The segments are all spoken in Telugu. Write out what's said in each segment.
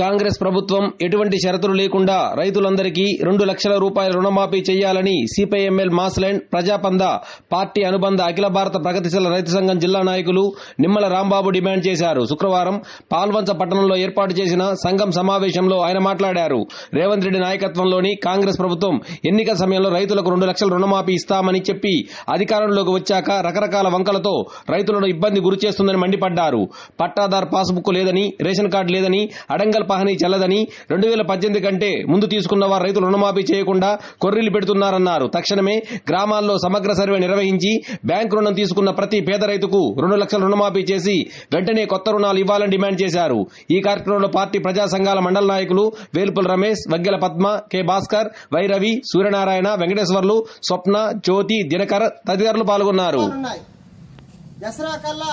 కాంగ్రెస్ ప్రభుత్వం ఎటువంటి షరతులు లేకుండా రైతులందరికీ రెండు లక్షల రూపాయల రుణమాఫీ చేయాలని సిపిఐఎంఎల్ మాస్లైన్ ప్రజాపంద పార్టీ అనుబంధ అఖిల భారత ప్రగతిశీల రైతు సంఘం జిల్లా నాయకులు నిమ్మల రాంబాబు డిమాండ్ చేశారు. శుక్రవారం పాల్వంచ పట్టణంలో ఏర్పాటు చేసిన సంఘం సమావేశంలో ఆయన మాట్లాడారు. రేవంత్ రెడ్డి నాయకత్వంలోని కాంగ్రెస్ ప్రభుత్వం ఎన్నికల సమయంలో రైతులకు రెండు లక్షల రుణమాఫీ ఇస్తామని చెప్పి అధికారంలోకి వచ్చాక రకరకాల వంకలతో రైతులను ఇబ్బంది గురిచేస్తుందని మండిపడ్డారు. పట్టాదార్ పాస్బుక్ లేదని రేషన్ కార్డు లేదని అడంగల్ పహనీ చెల్లదని రెండు వేల పద్దెనిమిది కంటే ముందు తీసుకున్న వారు రైతులు రుణమాఫీ చేయకుండా కొర్రీలు పెడుతున్నారన్నారు. తక్షణమే గ్రామాల్లో సమగ్ర సర్వే నిర్వహించి బ్యాంకు రుణం తీసుకున్న ప్రతి పేద రైతుకు రెండు లక్షల రుణమాఫీ చేసి వెంటనే కొత్త రుణాలు ఇవ్వాలని డిమాండ్ చేశారు. ఈ కార్యక్రమంలో పార్టీ ప్రజా సంఘాల మండల నాయకులు వేల్పుల రమేష్ వగ్గెల పద్మ కె భాస్కర్ వైరవి సూర్యనారాయణ వెంకటేశ్వర్లు స్వప్న జ్యోతి దినకర్ తదితరులు పాల్గొన్నారు. దసరా కల్లా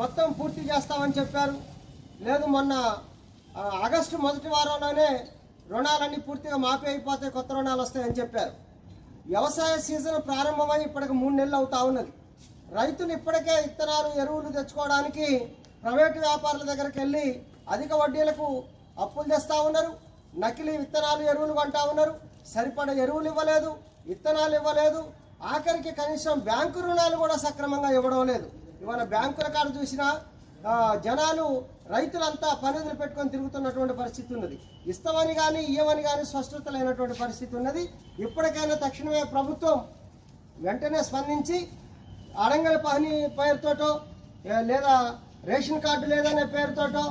మొత్తం పూర్తి చేస్తామని చెప్పారు. లేదు మొన్న ఆగస్టు మొదటి వారంలోనే రుణాలన్నీ పూర్తిగా మాఫీ అయిపోతే కొత్త రుణాలు వస్తాయని చెప్పారు. వ్యవసాయ సీజన్ ప్రారంభమై ఇప్పటికి మూడు నెలలు అవుతా ఉన్నది. రైతులు ఇప్పటికే ఇత్తనాలు ఎరువులు తెచ్చుకోవడానికి ప్రైవేటు వ్యాపారుల దగ్గరికి వెళ్ళి అధిక వడ్డీలకు అప్పులు తెస్తూ ఉన్నారు. నకిలీ విత్తనాలు ఎరువులు కొంటా ఉన్నారు. సరిపడ ఎరువులు ఇవ్వలేదు విత్తనాలు ఇవ్వలేదు. ఆఖరికి కనీసం బ్యాంకు రుణాలు కూడా సక్రమంగా ఇవ్వడం లేదు. ఇవాళ బ్యాంకుల కాడ చూసినా జనాలు రైతులంతా పనులు పెట్టుకొని తిరుగుతున్నటువంటి పరిస్థితి ఉన్నది. ఇస్తామని కానీ ఇవ్వమని కానీ స్పష్టత లేనటువంటి పరిస్థితి ఉన్నది. ఇప్పటికైనా తక్షణమే ప్రభుత్వం వెంటనే స్పందించి అడంగల పని పేరుతోటో లేదా రేషన్ కార్డు లేదనే పేరుతోటో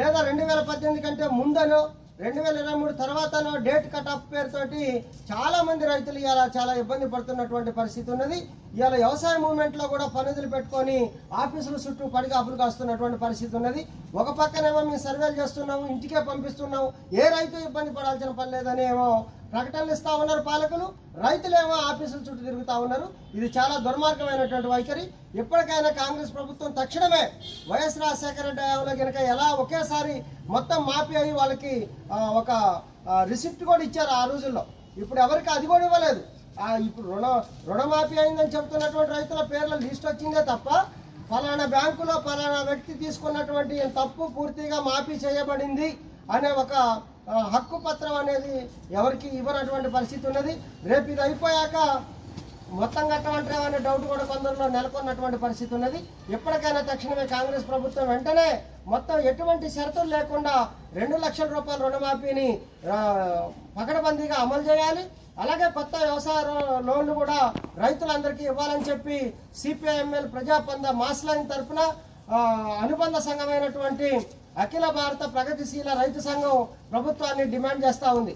లేదా రెండు వేల పద్దెనిమిది కంటే ముందనో రెండు వేల ఇరవై మూడు తర్వాత డేట్ కట్ ఆఫ్ పేరుతోటి చాలా మంది రైతులు ఇవాళ చాలా ఇబ్బంది పడుతున్నటువంటి పరిస్థితి ఉన్నది. ఇవాళ వ్యవసాయ మూవ్మెంట్లో కూడా పనులు పెట్టుకొని ఆఫీసుల చుట్టూ పడిగాపులు కాస్తున్నటువంటి పరిస్థితి ఉన్నది. ఒక పక్కనేమో మేము సర్వేలు చేస్తున్నాము ఇంటికే పంపిస్తున్నాము. ఏ రైతు ఇబ్బంది పడాల్సిన పని లేదని ఏమో ప్రకటనలు ఇస్తా ఉన్నారు పాలకులు. రైతులేమో ఆఫీసుల చుట్టూ తిరుగుతా ఉన్నారు. ఇది చాలా దుర్మార్గమైనటువంటి వైఖరి. ఇప్పటికైనా కాంగ్రెస్ ప్రభుత్వం తక్షణమే వైఎస్ రాజశేఖర రెడ్డి హయాంలో కనుక ఎలా ఒకేసారి మొత్తం మాఫీ అయ్యి వాళ్ళకి ఒక రిసిప్ట్ కూడా ఇచ్చారు ఆ రోజుల్లో. ఇప్పుడు ఎవరికి అది కూడా ఇవ్వలేదు. ఇప్పుడు రుణ రుణమాఫీ అయిందని చెబుతున్నటువంటి రైతుల పేర్ల లిస్ట్ వచ్చిందే తప్ప ఫలానా బ్యాంకులో ఫలానా వ్యక్తి తీసుకున్నటువంటి తప్పు పూర్తిగా మాఫీ చేయబడింది. అనే ఒక హక్కు పత్రం అనేది ఎవరికి ఇవ్వనటువంటి పరిస్థితి ఉన్నది. రేపు ఇది అయిపోయాక మొత్తం కట్టమంటారా అనే డౌట్ కూడా కొందరిలో నెలకొన్నటువంటి పరిస్థితి ఉన్నది. ఎప్పటికైనా తక్షణమే కాంగ్రెస్ ప్రభుత్వం వెంటనే మొత్తం ఎటువంటి షరతులు లేకుండా రెండు లక్షల రూపాయల రుణమాఫీని పకడబందీగా అమలు చేయాలి. అలాగే కొత్త వ్యవసాయ లోన్లు కూడా రైతులందరికీ ఇవ్వాలని చెప్పి సిపిఐఎంఎల్ ప్రజాపంద మాస్లైన్ తరఫున అనుబంధ సంఘమైనటువంటి అఖిల భారత ప్రగతిశీల రైతు సంఘం ప్రభుత్వాన్ని డిమాండ్ చేస్తా ఉంది.